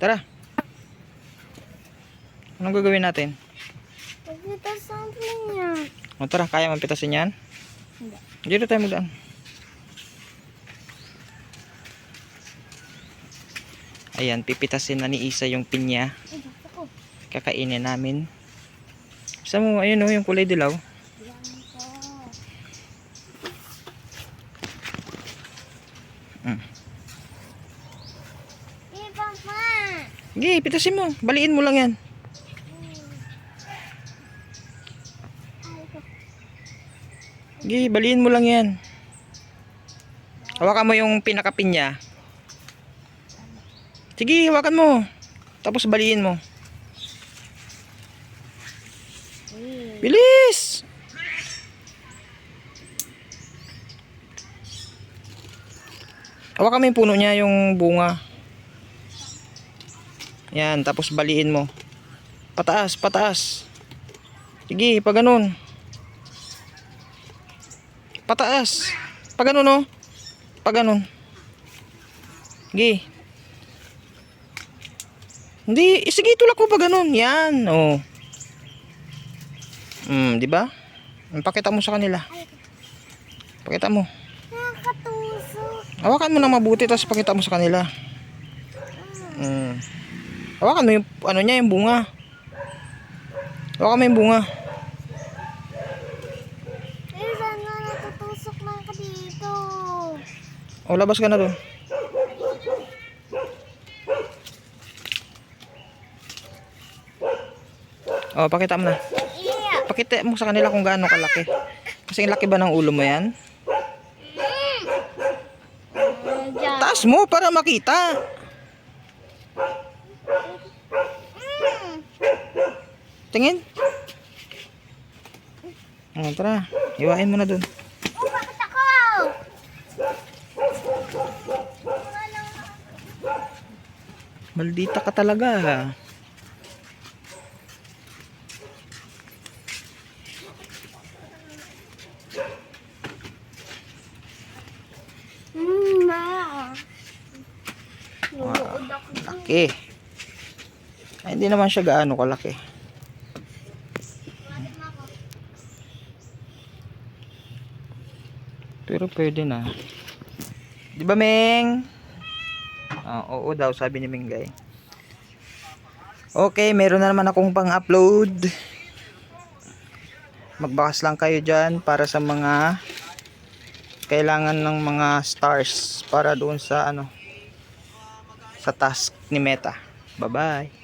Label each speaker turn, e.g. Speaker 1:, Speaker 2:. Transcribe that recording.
Speaker 1: Tara. Anong gagawin natin?
Speaker 2: Pagkita something niya.
Speaker 1: O tara, kaya mong pitasin yan?
Speaker 2: Hindi.
Speaker 1: Dito tayo magdaan. Ayan, pipitasin na ni Isa yung pinya. Kakainin namin. Gusto mo, ayun o, yung kulay dilaw. Mm. Sige, pitasin mo. Baliin mo lang yan. Sige, baliin mo lang yan. Hawakan mo yung pinakapinya. Sige, hawakan mo. Tapos baliin mo. Bilis! Hawakan mo yung puno niya, yung bunga. Yan, tapos baliin mo. Pataas, pataas. Sige, pa ganun. Pataas. Pa ganun, oh. Pa ganun. Sige. Hindi, eh, sige, tulak mo pa ganun. Yan, oh. Hmm, di ba? Pakita mo sa kanila. Pakita mo.
Speaker 2: Nakakatusok.
Speaker 1: Hawakan mo na mabuti tapos pakita mo sa kanila. Hmm. Hawakan mo yung ano niya, yung bunga. Hawakan mo yung bunga.
Speaker 2: Eh, sana natutusok lang ka dito.
Speaker 1: O, labas ka na doon. O, pakita mo na. Pakita mo sa kanila kung gaano kalaki. Kasi laki ba ng ulo mo yan?
Speaker 2: Diyan.
Speaker 1: Taas mo para makita. Tingin. O, tara. Iwain mo na.
Speaker 2: Oh, bakit ako?
Speaker 1: Maldita ka talaga.
Speaker 2: Hmm, ma. Nunood ako.
Speaker 1: Laki. Ay, hindi naman siya gaano kalaki. Pero pwede na. Di ba, Meng? Ah, oo daw, sabi ni Mingay. Okay, meron na naman akong pang-upload. Magbakas lang kayo dyan para sa mga kailangan ng mga stars para doon sa ano sa task ni Meta. Bye-bye.